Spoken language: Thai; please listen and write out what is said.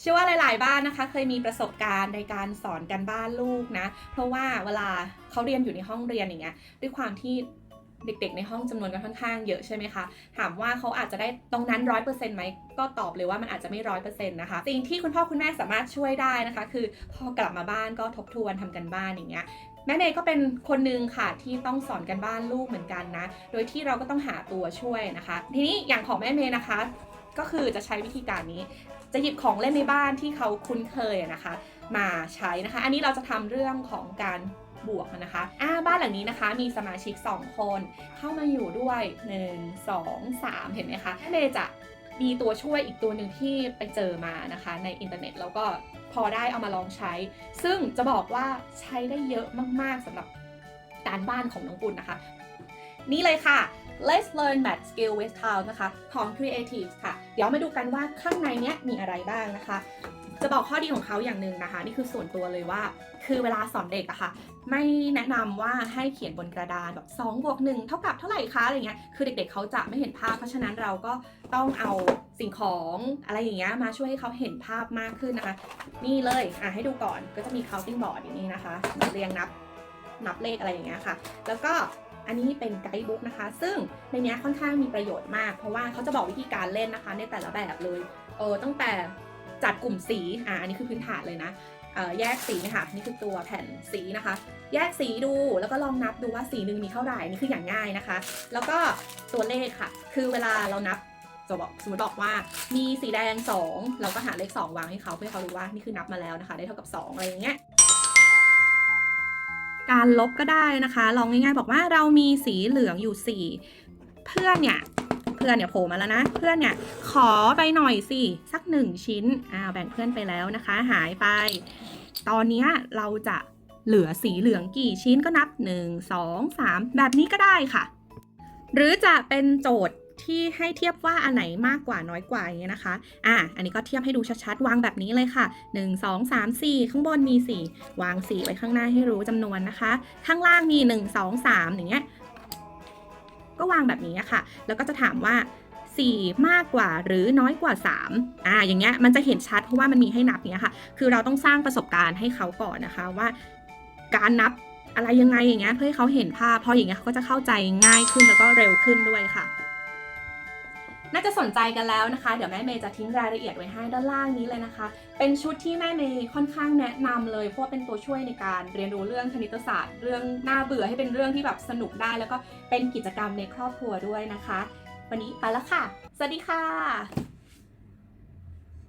เชื่อว่าหลาย ๆ บ้านนะคะ เคยมีประสบการณ์ในการสอนการบ้านลูกนะ เพราะว่าเวลาเขาเรียนอยู่ในห้องเรียนอย่างเงี้ยด้วยความที่เด็ก ๆ ในห้องจำนวนกันค่อนข้างเยอะใช่ไหมคะ ถามว่าเขาอาจจะได้ตรงนั้นร้อยเปอร์เซ็นต์ไหมก็ตอบเลยว่ามันอาจจะไม่ร้อยเปอร์เซ็นต์นะคะ สิ่งที่คุณพ่อคุณแม่สามารถช่วยได้นะคะ คือพอกลับมาบ้านก็ทบทวนทำกันบ้านอย่างเงี้ยแม่เมย์ก็เป็นคนหนึ่งค่ะที่ต้องสอนกันบ้านลูกเหมือนกันนะ โดยที่เราก็ต้องหาตัวช่วยนะคะ ทีนี้อย่างของแม่เมย์นะคะ ก็คือจะใช้วิธีการนี้ จะหยิบของเล่นในบ้านที่เขาคุ้นเคยนะคะ มาใช้นะคะ อันนี้เราจะทำเรื่องของการบวกนะคะอ่าบ้านหลังนี้นะคะ มีสมาชิก 2 คนเข้ามาอยู่ด้วย 1 2 3 เห็นไหมคะเมย์จะมีตัวช่วยอีกตัวหนึ่งที่ไปเจอมานะคะในอินเทอร์เน็ตแล้วก็พอได้เอามาลองใช้ ซึ่งจะบอกว่าใช้ได้เยอะมาก ๆสำหรับการบ้านของน้องปุณนะคะ นี่เลยค่ะ Let's Learn Math Skill with Town นะคะ ของ Creative ค่ะ เดี๋ยวมาดูกันว่าข้างในเนี้ยมีอะไรบ้างนะคะ จะบอกข้อดีของเขาอย่างหนึ่งนะคะ นี่คือส่วนตัวเลยว่า คือเวลาสอนเด็กอะค่ะ ไม่แนะนำว่าให้เขียนบนกระดานแบบ2บวก1เท่ากับเท่าไหร่คะอะไรเงี้ย คือเด็กๆเขาจะไม่เห็นภาพ เพราะฉะนั้นเราก็ต้องเอาสิ่งของอะไรอย่างเงี้ยมาช่วยให้เขาเห็นภาพมากขึ้นนะคะ นี่เลยอะให้ดูก่อนก็จะมี counting board อย่างนี้นะคะเรียงนับนับเลขอะไรอย่างเงี้ยค่ะ แล้วก็ อันนี้เป็นไกด์บุ๊กนะคะ ซึ่งในเนี้ยค่อนข้างมีประโยชน์มาก เพราะว่าเขาจะบอกวิธีการเล่นนะคะ ในแต่ละแบบเลยเออตั้งแต่จัดกลุ่มสี อะอันนี้คือพื้นฐานเลยนะเออแยกสีนะคะนี่คือตัวแผ่นสีนะคะ แยกสีดูแล้วก็ลองนับดูว่าสีหนึ่งมีเท่าไหร่นี่คืออย่างง่ายนะคะ แล้วก็ตัวเลขค่ะ คือเวลาเรานับจะบอกสมมติบอกว่ามีสีแดง 2 เราก็หาเลข 2 วางให้เขาเพื่อเขารู้ว่านี่คือนับมาแล้วนะคะ ได้เท่ากับ 2 อะไรอย่างเงี้ย การลบก็ได้นะคะ ลองง่ายๆ บอกว่าเรามีสีเหลืองอยู่4เพื่อนเนี่ยเพื่อนเนี่ยโผล่มาแล้วนะ เพื่อนเนี่ยขอไปหน่อยสิสักหนึ่งชิ้นอ้าวแบ่งเพื่อนไปแล้วนะคะ หายไป ตอนนี้เราจะเหลือสีเหลืองกี่ชิ้นก็นับ 1 2 3 แบบนี้ก็ได้ค่ะ หรือจะเป็นโจทย์ ที่ให้เทียบว่าอันไหนมากกว่าน้อยกว่าอย่างเงี้ยนะคะ อะ อันนี้ก็เทียบให้ดูชัดๆ วางแบบนี้เลยค่ะ 1 2 3 4 ข้างบนมี 4 วาง 4 ไว้ข้างหน้าให้รู้จำนวนนะคะ ข้างล่างมี 1 2 3 อย่างเงี้ย ก็วางแบบนี้ค่ะ แล้วก็จะถามว่า 4 มากกว่าหรือน้อยกว่า 3 อ่า อย่างเงี้ย มันจะเห็นชัดเพราะว่ามันมีให้นับเนี้ยค่ะ คือเราต้องสร้างประสบการณ์ให้เขาก่อนนะคะว่า การนับอะไรยังไงอย่างเงี้ยเพื่อให้เขาเห็นภาพพออย่างเงี้ยเขาก็จะเข้าใจง่ายขึ้นแล้วก็เร็วขึ้นด้วยค่ะ น่าจะสนใจกันแล้วนะคะ เดี๋ยวแม่เมย์จะทิ้งรายละเอียดไว้ให้ด้านล่างนี้เลยนะคะ เป็นชุดที่แม่เมย์ค่อนข้างแนะนำเลย เพราะว่าเป็นตัวช่วยในการเรียนรู้เรื่องคณิตศาสตร์ เรื่องน่าเบื่อให้เป็นเรื่องที่แบบสนุกได้ แล้วก็เป็นกิจกรรมในครอบครัวด้วยนะคะ วันนี้ไปแล้วค่ะ สวัสดีค่ะ